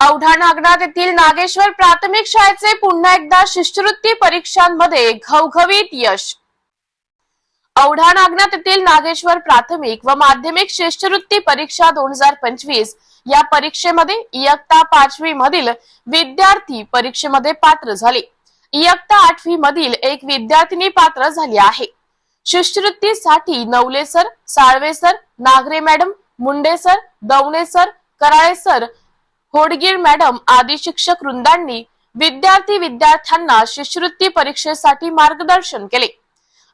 औढा नागनाथ येथील नागेश्वर प्राथमिक शाळेचे पुन्हा एकदा शिष्यवृत्ती परीक्षांमध्ये घवघवीत यश. औढा नागनाथ येथील नागेश्वर प्राथमिक व माध्यमिक शिष्यवृत्ती परीक्षा दोन हजार पंचवीस या परीक्षेमध्ये इयत्ता पाचवी मधील विद्यार्थी परीक्षेमध्ये पात्र झाले. इयत्ता आठवी मधील एक विद्यार्थिनी पात्र झाली आहे. शिष्यवृत्तीसाठी Navale sir Salve sir Nagare madam Munde sir Davane sir Karale sir Hodgir madam आदी शिक्षक वृंदांनी विद्यार्थी विद्यार्थ्यांना शिष्यवृत्ती परीक्षेसाठी मार्गदर्शन केले.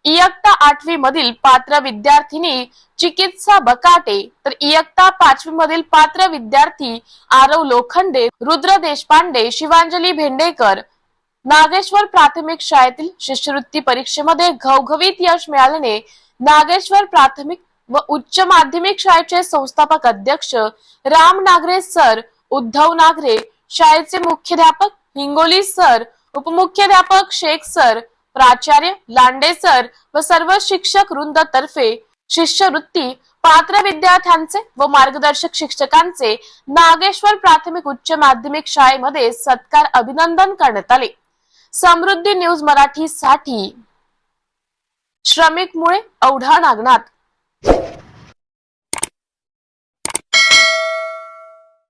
इयत्ता आठवी मधील पात्र विद्यार्थिनी चिकित्सा बकाटे तर इयत्ता पाचवी मधील पात्र विद्यार्थी आरव लोखंडे रुद्र देशपांडे शिवांजली भेंडेकर नागेश्वर प्राथमिक शाळेतील शिष्यवृत्ती परीक्षेमध्ये घवघवीत यश मिळाल्याने नागेश्वर प्राथमिक व उच्च माध्यमिक शाळेचे संस्थापक अध्यक्ष राम नागरे सर उद्धव नागरे शाळेचे मुख्याध्यापक हिंगोली सर उपमुख्याध्यापक शेख सर प्राचार्य लांडे सर व सर्व शिक्षक वृंद तर्फे शिष्यवृत्ती पात्र विद्यार्थ्यांचे व मार्गदर्शक शिक्षकांचे नागेश्वर प्राथमिक उच्च माध्यमिक शाळेमध्ये सत्कार अभिनंदन करण्यात आले. समृद्धी न्यूज मराठी साठी श्रमिक मुळे औढा नागनाथ.